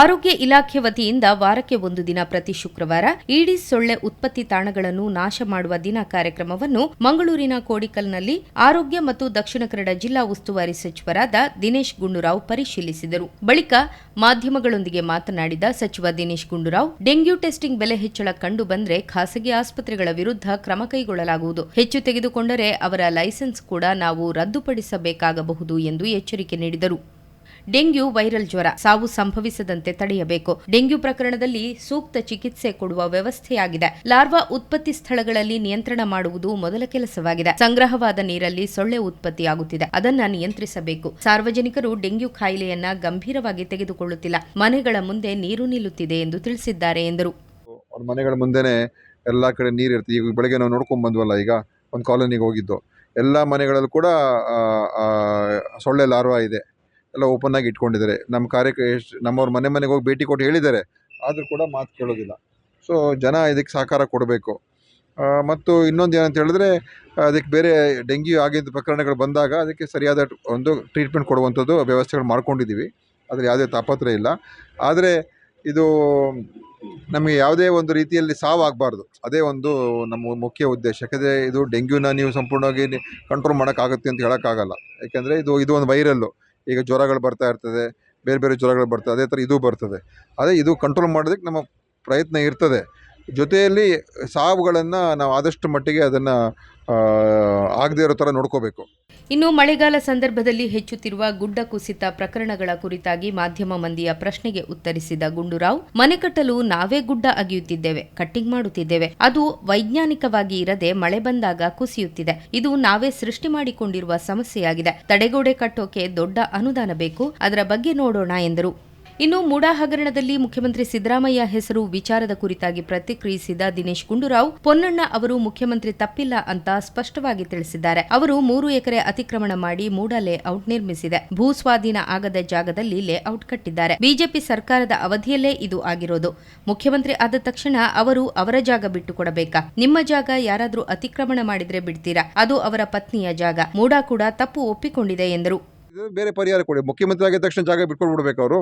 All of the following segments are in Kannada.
ಆರೋಗ್ಯ ಇಲಾಖೆ ವತಿಯಿಂದ ವಾರಕ್ಕೆ ಒಂದು ದಿನ ಪ್ರತಿ ಶುಕ್ರವಾರ ಈಡಿಸ್ ಸೊಳ್ಳೆ ಉತ್ಪತ್ತಿ ತಾಣಗಳನ್ನು ನಾಶ ಮಾಡುವ ದಿನ ಕಾರ್ಯಕ್ರಮವನ್ನು ಮಂಗಳೂರಿನ ಕೋಡಿಕಲ್ನಲ್ಲಿ ಆರೋಗ್ಯ ಮತ್ತು ದಕ್ಷಿಣ ಕನ್ನಡ ಜಿಲ್ಲಾ ಉಸ್ತುವಾರಿ ಸಚಿವರಾದ ದಿನೇಶ್ ಗುಂಡೂರಾವ್ ಪರಿಶೀಲಿಸಿದರು. ಬಳಿಕ ಮಾಧ್ಯಮಗಳೊಂದಿಗೆ ಮಾತನಾಡಿದ ಸಚಿವ ದಿನೇಶ್ ಗುಂಡೂರಾವ್, ಡೆಂಗ್ಯೂ ಟೆಸ್ಟಿಂಗ್ ಬೆಲೆ ಹೆಚ್ಚಳ ಕಂಡು ಬಂದರೆ ಖಾಸಗಿ ಆಸ್ಪತ್ರೆಗಳ ವಿರುದ್ಧ ಕ್ರಮ ಕೈಗೊಳ್ಳಲಾಗುವುದು. ಹೆಚ್ಚು ತೆಗೆದುಕೊಂಡರೆ ಅವರ ಲೈಸೆನ್ಸ್ ಕೂಡ ನಾವು ರದ್ದುಪಡಿಸಬೇಕಾಗಬಹುದು ಎಂದು ಎಚ್ಚರಿಕೆ ನೀಡಿದರು. ಡೆಂಗ್ಯೂ ವೈರಲ್ ಜ್ವರ ಸಾವು ಸಂಭವಿಸದಂತೆ ತಡೆಯಬೇಕು. ಡೆಂಗ್ಯೂ ಪ್ರಕರಣದಲ್ಲಿ ಸೂಕ್ತ ಚಿಕಿತ್ಸೆ ಕೊಡುವ ವ್ಯವಸ್ಥೆಯಾಗಿದೆ. ಲಾರ್ವಾ ಉತ್ಪತ್ತಿ ಸ್ಥಳಗಳಲ್ಲಿ ನಿಯಂತ್ರಣ ಮಾಡುವುದು ಮೊದಲ ಕೆಲಸವಾಗಿದೆ. ಸಂಗ್ರಹವಾದ ನೀರಲ್ಲಿ ಸೊಳ್ಳೆ ಉತ್ಪತ್ತಿಯಾಗುತ್ತಿದೆ. ಅದನ್ನ ನಿಯಂತ್ರಿಸಬೇಕು. ಸಾರ್ವಜನಿಕರು ಡೆಂಗ್ಯೂ ಕಾಯಿಲೆಯನ್ನ ಗಂಭೀರವಾಗಿ ತೆಗೆದುಕೊಳ್ಳುತ್ತಿಲ್ಲ. ಮನೆಗಳ ಮುಂದೆ ನೀರು ನಿಲ್ಲುತ್ತಿದೆ ಎಂದು ತಿಳಿಸಿದ್ದಾರೆ ಎಂದರು. ಅವ್ರ ಮನೆಗಳ ಮುಂದೆನೆ ಎಲ್ಲ ಕಡೆ ನೀರು ಇರ್ತದೆ ಈಗ ಬೆಳಗ್ಗೆ ನಾವು ನೋಡ್ಕೊಂಡು ಬಂದ್ವಲ್ಲ, ಈಗ ಒಂದು ಕಾಲೋನಿಗೆ ಹೋಗಿದ್ದು. ಎಲ್ಲ ಮನೆಗಳಲ್ಲೂ ಕೂಡ ಸೊಳ್ಳೆ ಲಾರ್ವಾ ಇದೆ. ಎಲ್ಲ ಓಪನ್ ಆಗಿ ಇಟ್ಕೊಂಡಿದ್ದಾರೆ. ನಮ್ಮ ಕಾರ್ಯಕ್ಕೆ ಎಷ್ಟು, ನಮ್ಮವ್ರ ಮನೆ ಮನೆಗೆ ಹೋಗಿ ಭೇಟಿ ಕೊಟ್ಟು ಹೇಳಿದ್ದಾರೆ. ಆದರೂ ಕೂಡ ಮಾತು ಕೇಳೋದಿಲ್ಲ. ಸೊ ಜನ ಇದಕ್ಕೆ ಸಹಕಾರ ಕೊಡಬೇಕು. ಮತ್ತು ಇನ್ನೊಂದು ಏನಂತ ಹೇಳಿದ್ರೆ, ಅದಕ್ಕೆ ಬೇರೆ ಡೆಂಗ್ಯೂ ಆಗಿದ್ದ ಪ್ರಕರಣಗಳು ಬಂದಾಗ ಅದಕ್ಕೆ ಸರಿಯಾದ ಒಂದು ಟ್ರೀಟ್ಮೆಂಟ್ ಕೊಡುವಂಥದ್ದು ವ್ಯವಸ್ಥೆಗಳು ಮಾಡ್ಕೊಂಡಿದ್ದೀವಿ. ಆದರೆ ಯಾವುದೇ ತಾಪತ್ರ ಇಲ್ಲ. ಆದರೆ ಇದು ನಮಗೆ ಯಾವುದೇ ಒಂದು ರೀತಿಯಲ್ಲಿ ಸಾವಾಗಬಾರ್ದು. ಅದೇ ಒಂದು ನಮ್ಮ ಮುಖ್ಯ ಉದ್ದೇಶ. ಯಾಕಂದರೆ ಇದು ಡೆಂಗ್ಯೂನ ನೀವು ಸಂಪೂರ್ಣವಾಗಿ ಕಂಟ್ರೋಲ್ ಮಾಡೋಕ್ಕಾಗುತ್ತೆ ಅಂತ ಹೇಳೋಕ್ಕಾಗಲ್ಲ. ಯಾಕೆಂದರೆ ಇದು ಇದು ಒಂದು ವೈರಲ್ಲು ಈಗ ಜ್ವರಗಳು ಬರ್ತಾ ಇರ್ತದೆ, ಬೇರೆ ಬೇರೆ ಜ್ವರಗಳು ಬರ್ತದೆ ಅದೇ ಥರ ಇದು ಬರ್ತದೆ. ಅದೇ ಇದು ಕಂಟ್ರೋಲ್ ಮಾಡೋದಕ್ಕೆ ನಮ್ಮ ಪ್ರಯತ್ನ ಇರ್ತದೆ. ಜೊತೆಯಲ್ಲಿ ಸಾವುಗಳನ್ನು ನಾವು ಆದಷ್ಟು ಮಟ್ಟಿಗೆ ಅದನ್ನು ಆಗದೇ ಇರೋ ಥರ ನೋಡ್ಕೋಬೇಕು. ಇನ್ನು ಮಳೆಗಾಲ ಸಂದರ್ಭದಲ್ಲಿ ಹೆಚ್ಚುತ್ತಿರುವ ಗುಡ್ಡ ಕುಸಿತ ಪ್ರಕರಣಗಳ ಕುರಿತಾಗಿ ಮಾಧ್ಯಮ ಮಂದಿಯ ಪ್ರಶ್ನೆಗೆ ಉತ್ತರಿಸಿದ ಗುಂಡೂರಾವ್, ಮನೆ ಕಟ್ಟಲು ನಾವೇ ಗುಡ್ಡ ಅಗೆಯುತ್ತಿದ್ದೇವೆ, ಕಟ್ಟಿಂಗ್ ಮಾಡುತ್ತಿದ್ದೇವೆ. ಅದು ವೈಜ್ಞಾನಿಕವಾಗಿ ಇರದೆ ಮಳೆ ಬಂದಾಗ ಕುಸಿಯುತ್ತಿದೆ. ಇದು ನಾವೇ ಸೃಷ್ಟಿ ಮಾಡಿಕೊಂಡಿರುವ ಸಮಸ್ಯೆಯಾಗಿದೆ. ತಡೆಗೋಡೆ ಕಟ್ಟೋಕೆ ದೊಡ್ಡ ಅನುದಾನ ಬೇಕು. ಅದರ ಬಗ್ಗೆ ನೋಡೋಣ ಎಂದರು. ಇನ್ನು ಮೂಡಾ ಹಗರಣದಲ್ಲಿ ಮುಖ್ಯಮಂತ್ರಿ ಸಿದ್ದರಾಮಯ್ಯ ಹೆಸರು ವಿಚಾರದ ಕುರಿತಾಗಿ ಪ್ರತಿಕ್ರಿಯಿಸಿದ ದಿನೇಶ್ ಗುಂಡೂರಾವ್, ಪೊನ್ನಣ್ಣ ಅವರು ಮುಖ್ಯಮಂತ್ರಿ ತಪ್ಪಿಲ್ಲ ಅಂತ ಸ್ಪಷ್ಟವಾಗಿ ತಿಳಿಸಿದ್ದಾರೆ. ಅವರು ಮೂರು ಎಕರೆ ಅತಿಕ್ರಮಣ ಮಾಡಿ ಮೂಡಾ ಲೇಔಟ್ ನಿರ್ಮಿಸಿದೆ. ಭೂ ಸ್ವಾಧೀನ ಆಗದ ಜಾಗದಲ್ಲಿ ಲೇಔಟ್ ಕಟ್ಟಿದ್ದಾರೆ. ಬಿಜೆಪಿ ಸರ್ಕಾರದ ಅವಧಿಯಲ್ಲೇ ಇದು ಆಗಿರೋದು. ಮುಖ್ಯಮಂತ್ರಿ ಆದ ತಕ್ಷಣ ಅವರು ಅವರ ಜಾಗ ಬಿಟ್ಟು ಕೊಡಬೇಕಾ ನಿಮ್ಮ ಜಾಗ ಯಾರಾದರೂ ಅತಿಕ್ರಮಣ ಮಾಡಿದ್ರೆ ಬಿಡ್ತೀರಾ? ಅದು ಅವರ ಪತ್ನಿಯ ಜಾಗ. ಮೂಡಾ ಕೂಡ ತಪ್ಪು ಒಪ್ಪಿಕೊಂಡಿದೆ ಎಂದರು. ಬೇರೆ ಪರಿಹಾರ ಕೊಡಿ. ಮುಖ್ಯಮಂತ್ರಿ ಆಗಿದ ತಕ್ಷಣ ಜಾಗ ಬಿಟ್ಕೊಂಡು ಬಿಡ್ಬೇಕು ಅವರು.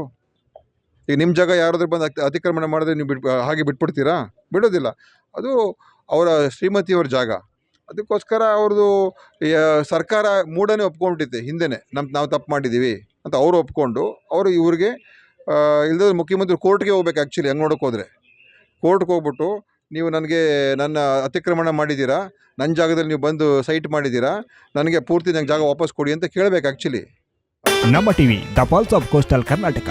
ಈಗ ನಿಮ್ಮ ಜಾಗ ಯಾರಾದರೂ ಬಂದು ಅತಿ- ಅತಿಕ್ರಮಣ ಮಾಡಿದ್ರೆ ನೀವು ಬಿಟ್ ಹಾಗೆ ಬಿಟ್ಬಿಡ್ತೀರಾ? ಬಿಡೋದಿಲ್ಲ. ಅದು ಅವರ ಶ್ರೀಮತಿಯವ್ರ ಜಾಗ. ಅದಕ್ಕೋಸ್ಕರ ಅವ್ರದ್ದು ಸರ್ಕಾರ ಮೂಡನೇ ಒಪ್ಕೊಂಡ್ಬಿಟ್ಟಿದೆ, ಹಿಂದೆನೇ. ನಮ್ಮ ನಾವು ತಪ್ಪು ಮಾಡಿದ್ದೀವಿ ಅಂತ ಅವರು ಒಪ್ಕೊಂಡು, ಅವರು ಇವ್ರಿಗೆ ಇಲ್ಲದ ಮುಖ್ಯಮಂತ್ರಿ ಕೋರ್ಟ್ಗೆ ಹೋಗ್ಬೇಕು ಆ್ಯಕ್ಚುಲಿ ಹಂಗೆ ನೋಡೋಕೆ ಹೋದರೆ. ಕೋರ್ಟ್ಗೆ ಹೋಗ್ಬಿಟ್ಟು ನೀವು ನನಗೆ ನನ್ನ ಅತಿಕ್ರಮಣ ಮಾಡಿದ್ದೀರಾ? ನನ್ನ ಜಾಗದಲ್ಲಿ ನೀವು ಬಂದು ಸೈಟ್ ಮಾಡಿದ್ದೀರಾ? ನನಗೆ ಪೂರ್ತಿ ನಂಗೆ ಜಾಗ ವಾಪಸ್ ಕೊಡಿ ಅಂತ ಕೇಳಬೇಕು ಆ್ಯಕ್ಚುಲಿ ನಮ್ಮ TV, the of coastal Karnataka.